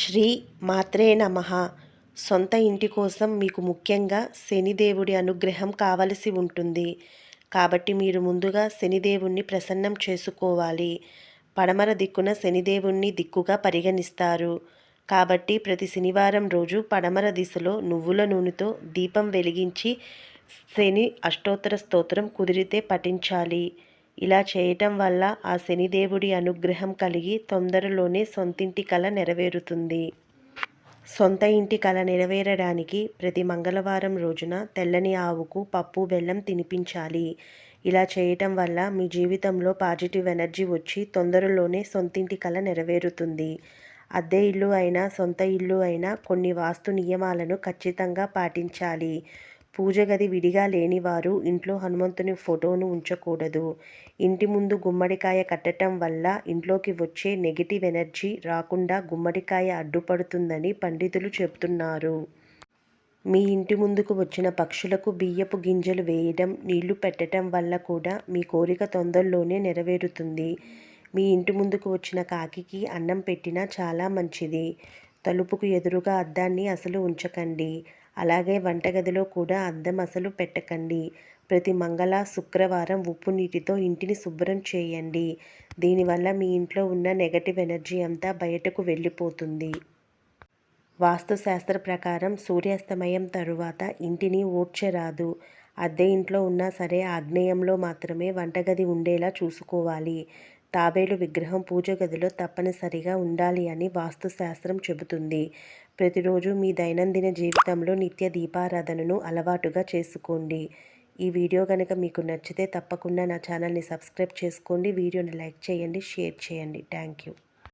శ్రీ మాత్రే నమ. సొంత ఇంటి కోసం మీకు ముఖ్యంగా శనిదేవుడి అనుగ్రహం కావలసి ఉంటుంది. కాబట్టి మీరు ముందుగా శనిదేవుణ్ణి ప్రసన్నం చేసుకోవాలి. పడమర దిక్కున శనిదేవుణ్ణి దిక్కుగా పరిగణిస్తారు. కాబట్టి ప్రతి శనివారం రోజు పడమర దిశలో నువ్వుల నూనెతో దీపం వెలిగించి శని అష్టోత్తర స్తోత్రం కుదిరితే పఠించాలి. ఇలా చేయటం వల్ల ఆ శనిదేవుడి అనుగ్రహం కలిగి తొందరలోనే సొంతింటి కళ నెరవేరుతుంది. సొంత ఇంటి కళ నెరవేరడానికి ప్రతి మంగళవారం రోజున తెల్లని ఆవుకు పప్పు బెల్లం తినిపించాలి. ఇలా చేయటం వల్ల మీ జీవితంలో పాజిటివ్ ఎనర్జీ వచ్చి తొందరలోనే సొంతింటి కళ నెరవేరుతుంది. అద్దె ఇల్లు అయినా సొంత ఇల్లు అయినా కొన్ని వాస్తు నియమాలను ఖచ్చితంగా పాటించాలి. పూజ గది విడిగా లేనివారు ఇంట్లో హనుమంతుని ఫోటోను ఉంచకూడదు. ఇంటి ముందు గుమ్మడికాయ కట్టడం వల్ల ఇంట్లోకి వచ్చే నెగిటివ్ ఎనర్జీ రాకుండా గుమ్మడికాయ అడ్డుపడుతుందని పండితులు చెబుతున్నారు మీ ఇంటి ముందుకు వచ్చిన పక్షులకు బియ్యపు గింజలు వేయడం నీళ్ళు పెట్టడం వల్ల కూడా మీ కోరిక తొందరలోనే నెరవేరుతుంది. మీ ఇంటి ముందుకు వచ్చిన కాకికి అన్నం పెట్టినా చాలా మంచిది. తలుపుకు ఎదురుగా అద్దాన్ని అసలు ఉంచకండి. అలాగే వంటగదిలో కూడా అద్దం అసలు పెట్టకండి. ప్రతి మంగళ శుక్రవారం ఉప్పు నీటితో ఇంటిని శుభ్రం చేయండి. దీనివల్ల మీ ఇంట్లో ఉన్న నెగటివ్ ఎనర్జీ అంతా బయటకు వెళ్ళిపోతుంది. వాస్తుశాస్త్ర ప్రకారం సూర్యాస్తమయం తరువాత ఇంటిని ఓడ్చరాదు అద్దె ఇంట్లో ఉన్నా సరే ఆగ్నేయంలో మాత్రమే వంటగది ఉండేలా చూసుకోవాలి. తాబేలు విగ్రహం పూజ గదిలో తప్పనిసరిగా ఉండాలి అని వాస్తుశాస్త్రం చెబుతుంది. ప్రతిరోజు మీ దైనందిన జీవితంలో నిత్య దీపారాధనను అలవాటుగా చేసుకోండి. ఈ వీడియో కనుక మీకు నచ్చితే తప్పకుండా నా ఛానల్ని సబ్స్క్రైబ్ చేసుకోండి. వీడియోని లైక్ చేయండి షేర్ చేయండి. Thank you.